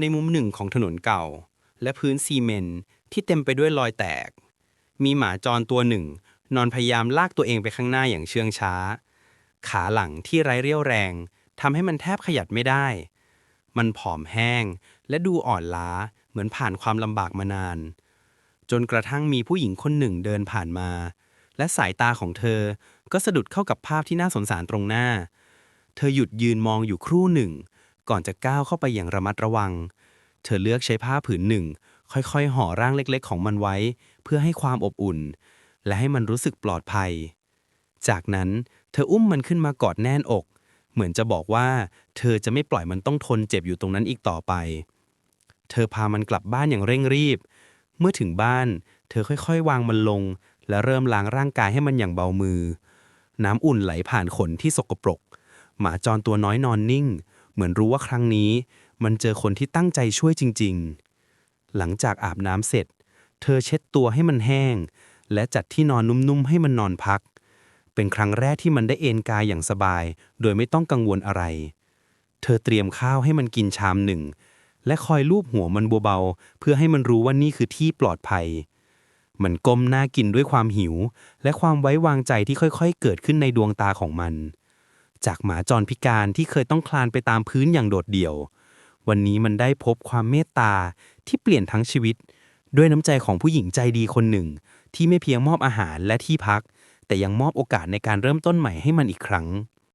ในมุมหนึ่งของถนนเก่า และพื้นซีเมนต์ที่เต็มไปด้วยรอยแตก มีหมาจรตัวหนึ่ง นอนพยายามลากตัวเองไปข้างหน้าอย่างเชื่องช้า ขาหลังที่ไร้เรี่ยวแรงทำให้มันแทบขยับไม่ได้ มันผอมแห้งและดูอ่อนล้าเหมือนผ่านความลำบากมานาน จนกระทั่งมีผู้หญิงคนหนึ่งเดินผ่านมา และสายตาของเธอก็สะดุดเข้ากับภาพที่น่าสงสารตรงหน้า เธอหยุดยืนมองอยู่ครู่หนึ่ง ก่อนจะก้าวเข้าไปอย่างระมัดระวัง เธอเลือกใช้ผ้าผืนหนึ่ง ค่อยๆห่อร่างเล็กๆ ของมันไว้ เพื่อให้ความอบอุ่น และให้มันรู้สึกปลอดภัย จากนั้นเธออุ้มมันขึ้นมากอดแน่นอก เหมือนจะบอกว่า เธอจะไม่ปล่อยมันต้องทนเจ็บอยู่ตรงนั้นอีกต่อไป เธอพามันกลับบ้านอย่างเร่งรีบ เมื่อถึงบ้าน เธอค่อยๆ วางมันลง และเริ่มล้างร่างกายให้มันอย่างเบามือ น้ำอุ่นไหลผ่านขนที่สกปรกหมาจรตัวน้อยนอนนิ่ง เหมือนรู้ว่าครั้งนี้ มันเจอคนที่ตั้งใจช่วยจริง ๆ หลังจากอาบน้ำเสร็จ เธอเช็ดตัวให้มันแห้ง และจัดที่นอนนุ่มๆให้มันนอนพัก เป็นครั้งแรกที่มันได้เอนกายอย่างสบาย โดยไม่ต้องกังวลอะไร เธอเตรียมข้าวให้มันกินชามหนึ่ง และคอยลูบหัวมันเบาๆเพื่อให้มันรู้ว่านี่คือที่ปลอดภัยมันก้มหน้ากินด้วยความหิว และความไว้วางใจที่ค่อยๆ เกิดขึ้นในดวงตาของมัน จากหมาจรพิการที่เคยต้องคลานไปตามพื้นอย่างโดดเดี่ยว วันนี้มันได้พบความเมตตาที่เปลี่ยนทั้งชีวิต ด้วยน้ำใจของผู้หญิงใจดีคนหนึ่ง ที่ไม่เพียงมอบอาหารและที่พัก แต่ยังมอบโอกาสในการเริ่มต้นใหม่ให้มันอีกครั้ง